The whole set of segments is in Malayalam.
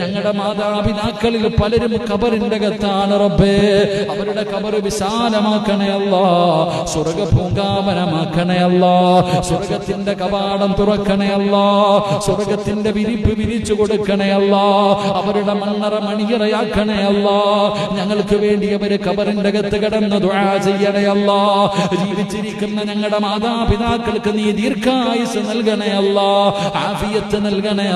ഞങ്ങളുടെ മാതാപിതാക്കളിൽ പലരും കബറിന്റെ അകത്താണ് റബ്ബേ. അവരുടെ കബർ വിശാലമാക്കണേ അല്ല. സ്വർഗ പൂങ്കാവനമാക്കണേ അല്ല. സ്വർഗത്തിന്റെ കവാടം തുറക്കണേ അല്ല. സ്വർഗത്തിന്റെ വിരിപ്പ് വിരിച്ചു കൊടുക്കണേ അല്ല. അവരുടെ മണ്ണറ മണിയറയാക്കണേ അല്ല. ഞങ്ങൾക്ക് വേണ്ടി അവർ കബറിന്റെ അകത്ത് കിടന്ന് ദുആ ചെയ്യണേ ജീവിച്ചിരിക്കുന്ന ഞങ്ങളുടെ മാതാപിതാക്കൾക്ക് നീ ദീർഘായുസ് നൽകണേ ആഫിയത്ത് നൽകണേ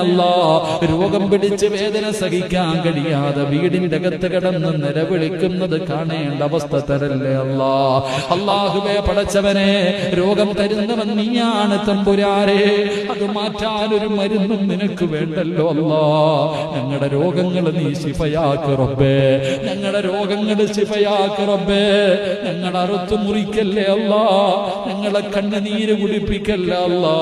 രോഗം പിടിച്ച് വേദന സഹിക്കാൻ കഴിയാതെ വീടിന്റെ അകത്ത് കിടന്ന് നിലവിളിക്കുന്നത് കാണേണ്ട അവസ്ഥ തരല്ലേ അല്ലാ. അള്ളാഹുവേ പടച്ചവനെ രോഗം തരുന്നവൻ നീയാണ് തമ്പുരാരെ അത് മാറ്റാൻ ഒരു മരുന്നും നിനക്ക് വേണ്ടല്ലോ അല്ലാ. ഞങ്ങളുടെ രോഗങ്ങൾ നീ ശിഫയാക്ക് റബ്ബേ. ഞങ്ങളുടെ രോഗങ്ങൾ ശിഫയാക്ക് റബ്ബേ. ഞങ്ങൾ അറുത്തു മുറിക്കല്ലേ അല്ലാ. ഞങ്ങളെ കണ്ണുനീര് കുടിപ്പിക്കല്ലേ അല്ലാ.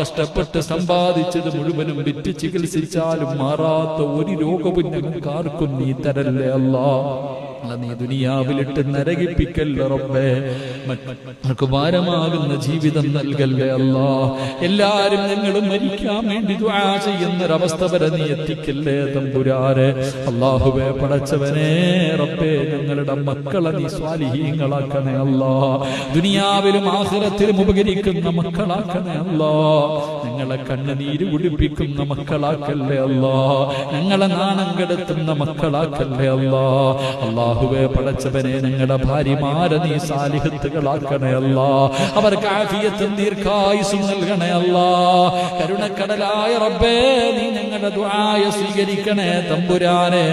കഷ്ടപ്പെട്ട് സമ്പാദിച്ചത് മുഴുവനും വിറ്റ് ചികിത്സിച്ചാലും മാറാത്ത ഒരു രോഗവും ഞങ്ങൾക്ക് ആർക്കും നീ തരല്ലേ അല്ലാ? നീ ദുനിയാവിലിട്ട് നരകിപ്പിക്കല്ല റബ്ബേ. ജീവിതം നൽകല്ലേ അല്ലാ. എല്ലാരും ഞങ്ങൾ മരിക്കാൻ വേണ്ടി ചെയ്യുന്നൊരവസ്ഥ വരെ നീ എത്തിക്കല്ലേ തമ്പുരാരെ അള്ളാഹുവേ പടച്ചവനെ റബ്ബേ ഞങ്ങളുടെ മക്കളെ നീ സ്വാലിഹീങ്ങളാക്കണേ അല്ലാ. ദുനിയാവിലും ആഖിറത്തിലും ഉപകരിക്കുന്ന മക്കളാക്കണേ അല്ലാ. ഞങ്ങളെ കണ്ണുനീര് കുടിപ്പിക്കുന്ന മക്കളാക്കല്ലേ അല്ലാ. ഞങ്ങളെ നാണം കെടുത്തുന്ന മക്കളാക്കല്ലേ അല്ലാ അള്ളാഹുവെ പടച്ചവനെ ഞങ്ങളുടെ ഭാര്യമാരെ നീ സാലിഹത്തുകളാക്കണേ അല്ല. അവർക്ക് ആഫിയത്തും ദീർഘായുസും നൽകണേ അല്ല. കരുണക്കടലായ റബ്ബേ നീ ഞങ്ങളുടെ ദുആയ സ്വീകരിക്കണേ തമ്പുരാനെ.